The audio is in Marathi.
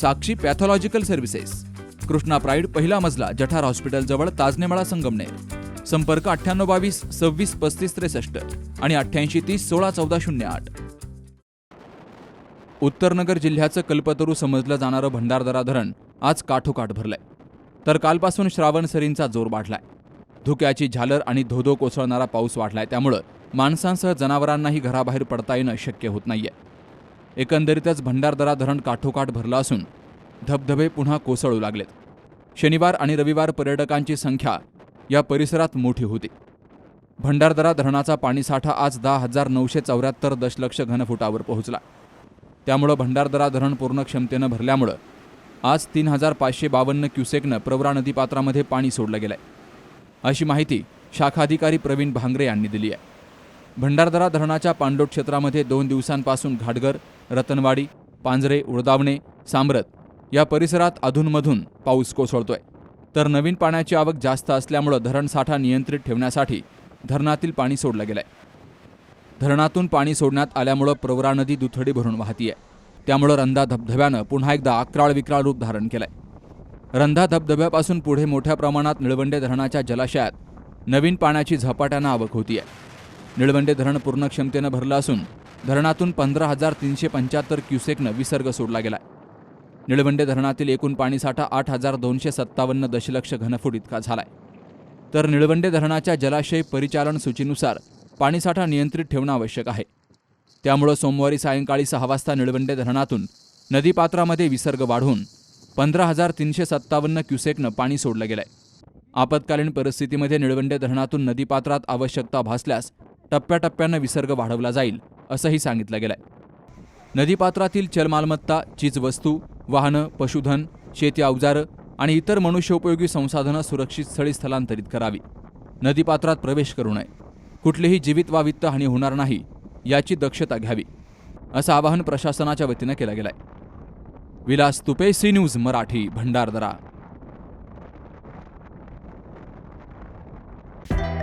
Sakshi pathological services. Krishna pride पहिला मजला जठार हॉस्पिटलजवळ ताजनेमाळा संगमनेर. संपर्क अठ्ठ्याण्णव बावीस सव्वीस पस्तीस त्रेसष्ट आणि अठ्ठ्याऐंशी तीस सोळा चौदा शून्य आठ. उत्तरनगर जिल्ह्याचं कल्पतरू समजलं जाणारं भंडारदरा धरण आज काठोकाठ भरलंय. तर कालपासून श्रावण सरींचा जोर वाढलाय. धुक्याची झालर आणि धोधो कोसळणारा पाऊस वाढलाय त्यामुळं माणसांसह जनावरांनाही घराबाहेर पडता येणं शक्य होत नाहीये. एकंदरीतच भंडारदरा धरण काठोकाठ भरलं असून धबधबे पुन्हा कोसळू लागलेत. शनिवार आणि रविवार पर्यटकांची संख्या या परिसरात मोठी होती. भंडारदरा धरणाचा पाणीसाठा आज दहा हजार नऊशे चौऱ्याहत्तर दशलक्ष घनफुटावर पोहोचला. त्यामुळं भंडारदरा धरण पूर्ण क्षमतेनं भरल्यामुळं आज तीन हजार पाचशे बावन्न क्युसेकनं प्रवरा नदीपात्रामध्ये पाणी सोडलं गेलंय. अशी माहिती शाखाधिकारी प्रवीण भांगरे यांनी दिली आहे. भंडारदरा धरणाच्या पाणलोट क्षेत्रामध्ये दोन दिवसांपासून घाटगर रतनवाडी पांजरे उळदावणे सामरत या परिसरात अधूनमधून पाऊस कोसळतोय. तर नवीन पाण्याची आवक जास्त असल्यामुळं धरणसाठा नियंत्रित ठेवण्यासाठी धरणातील पाणी सोडलं गेलंय. धरणातून पाणी सोडण्यात आल्यामुळं प्रवरा नदी दुथडी भरून वाहतीये. त्यामुळं रंधा धबधब्यानं पुन्हा एकदा अक्राळ विक्राळ रूप धारण केलंय. रंधा धबधब्यापासून पुढे मोठ्या प्रमाणात निळवंडे धरणाच्या जलाशयात नवीन पाण्याची झपाट्यानं आवक होतीये. निळवंडे धरण पूर्ण क्षमतेनं भरलं असून धरणातून पंधरा हजार तीनशे पंच्याहत्तर क्युसेकनं विसर्ग सोडला गेलाय. निळवंडे धरणातील एकूण पाणीसाठा आठ हजार दोनशे सत्तावन्न दशलक्ष घनफूट इतका झालाय. तर निळवंडे धरणाच्या जलाशय परिचालन सूचीनुसार पाणीसाठा नियंत्रित ठेवणं आवश्यक आहे. त्यामुळं सोमवारी सायंकाळी सहा वाजता निळवंडे धरणातून नदीपात्रामध्ये विसर्ग वाढवून पंधरा हजार तीनशे सत्तावन्न क्युसेकनं पाणी सोडलं गेलंय. आपत्कालीन परिस्थितीमध्ये निळवंडे धरणातून नदीपात्रात आवश्यकता भासल्यास टप्प्याटप्प्यानं विसर्ग वाढवला जाईल असंही सांगितलं गेलंय. नदीपात्रातील चलमालमत्ता चीजवस्तू वाहनं पशुधन शेती अवजारं आणि इतर मनुष्योपयोगी संसाधनं सुरक्षित स्थळी स्थलांतरित करावी. नदीपात्रात प्रवेश करू नये. कुठलीही जीवित वा वित्त हानी होणार नाही याची दक्षता घ्यावी असं आवाहन प्रशासनाच्या वतीनं केलं गेलंय. Vilas Tupe C news Marathi Bhandardara.